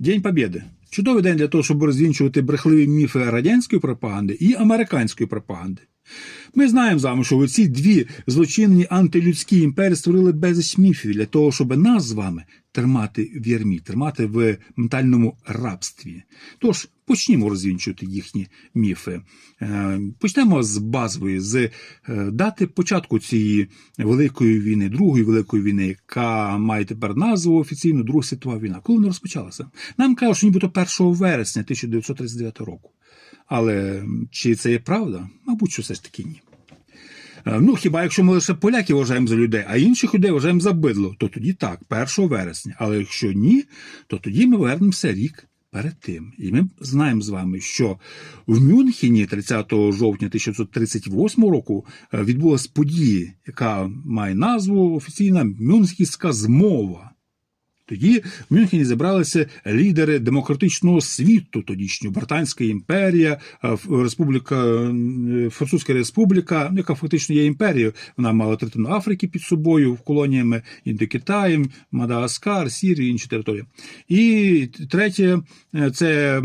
День Побєди. Чудовий день для того, щоб розвінчувати брехливі міфи радянської пропаганди і американської пропаганди. Ми знаємо з вами, що ці дві злочинні антилюдські імперії створили безліч міфів для того, щоб нас з вами тримати в ярмі, тримати в ментальному рабстві. Тож почнімо розвінчувати їхні міфи. Е, Почнемо з базової, з е, дати початку цієї великої війни, другої великої війни, яка має тепер назву офіційно Друга світова війна. Коли вона розпочалася? Нам кажуть, що нібито 1 вересня 1939 року. Але чи це є правда? Мабуть, що все ж таки ні. Е, Ну, хіба якщо ми лише поляків вважаємо за людей, а інших людей вважаємо за бидло, то тоді так, 1 вересня. Але якщо ні, то тоді ми вернемося рік перед тим. І ми знаємо з вами, що в Мюнхені 30 жовтня 1938 року е, відбулася подія, яка має назву офіційна Мюнхенська змова. Тоді в Мюнхені зібралися лідери демократичного світу, тодішньої Британська імперія, Республіка, е, Французька Республіка, яка фактично є імперією. Вона мала третину Африки під собою, колоніями Індокитаєм, Мадагаскар, Сірію, інші території. І третє е, це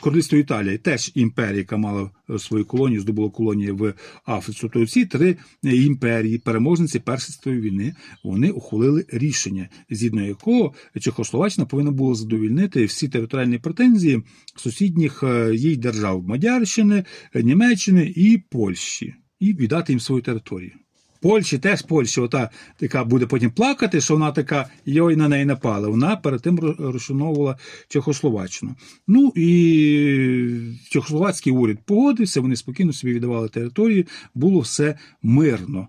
Королівство Італії, теж імперія, яка мала е, свою колонію, здобула колонії в Африці. Тобто ці три імперії, переможниці Першої світової війни, вони ухвалили рішення, згідно якого Чехословаччина повинна була задовільнити всі територіальні претензії сусідніх е, їй держав Мадярщини, Німеччини і Польщі, і віддати їм свою територію. Польщі теж Польща, ота яка буде потім плакати, що вона така йой на неї напала. Вона перед тим розшановувала Чехословаччину. Ну і Чехословацький уряд погодився, вони спокійно собі віддавали території, було все мирно.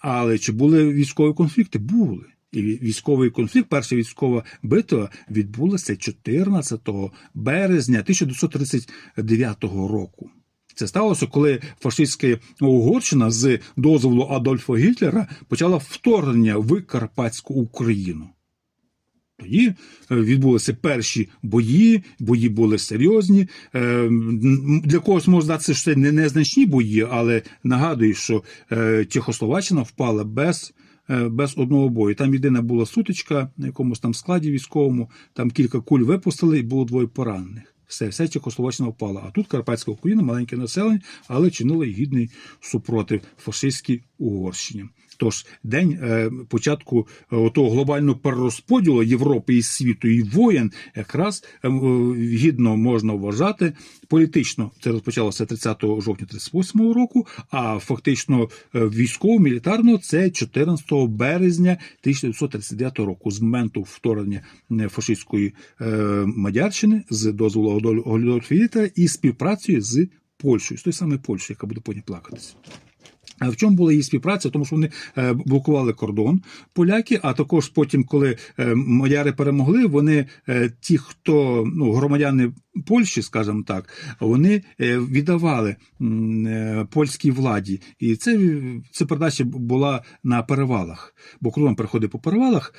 Але чи були військові конфлікти? Були. І військовий конфлікт, перша військова битва відбулася 14 березня 1939 року. Це сталося, коли фашистська Угорщина з дозволу Адольфа Гітлера почала вторгнення в Карпатську Україну. Тоді е, відбулися перші бої, бої були серйозні. Е, Для когось може здатися, що це не незначні бої, але нагадую, що е, Чехословаччина впала без. Е, Без одного бою. Там єдина була сутичка на якомусь там складі військовому, там кілька куль випустили і було двоє поранених. Все, все Чехословаччина впала. А тут Карпатська Україна, маленьке населення, але чинила гідний супротив фашистській Угорщині. Тож день е, початку е, того глобального перерозподілу Європи і світу і воєн якраз е, е, гідно можна вважати політично. Це розпочалося 30 жовтня 38 року, а фактично е, військово-мілітарно це 14 березня 1939 року, з моменту вторгнення е, фашистської е, Мадярщини з дозволу Адольфа і співпрацею з Польщею, з тою самою Польщі, яка буде потім плакатися. А В чому була її співпраця? Тому що вони е, блокували кордон поляки, а також потім, коли е, мадяри перемогли, вони е, ті, хто ну громадяни Польщі, скажімо так, вони віддавали польській владі, і це, це передача була на перевалах, бо кордон переходив по перевалах,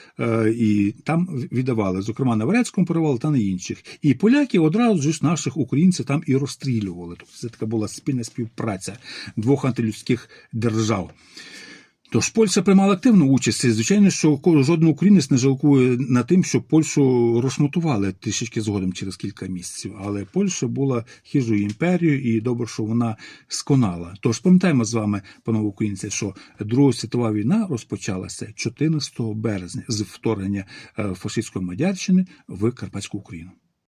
і там віддавали, зокрема на Варецькому перевалі та на інших. І поляки одразу ж наших українців там і розстрілювали. Тобто це така була спільна співпраця двох антилюдських держав. Тож Польща приймала активну участь. І, Звичайно, що жоден українець не жалкує на тим, що Польщу розшматували трішечки згодом через кілька місяців. Але Польща була хижою імперією, і добре, що вона сконала. Тож пам'ятаємо з вами, панове українці, що Друга світова війна розпочалася 14 березня з вторгнення е, фашистської Мадярщини в Карпатську Україну.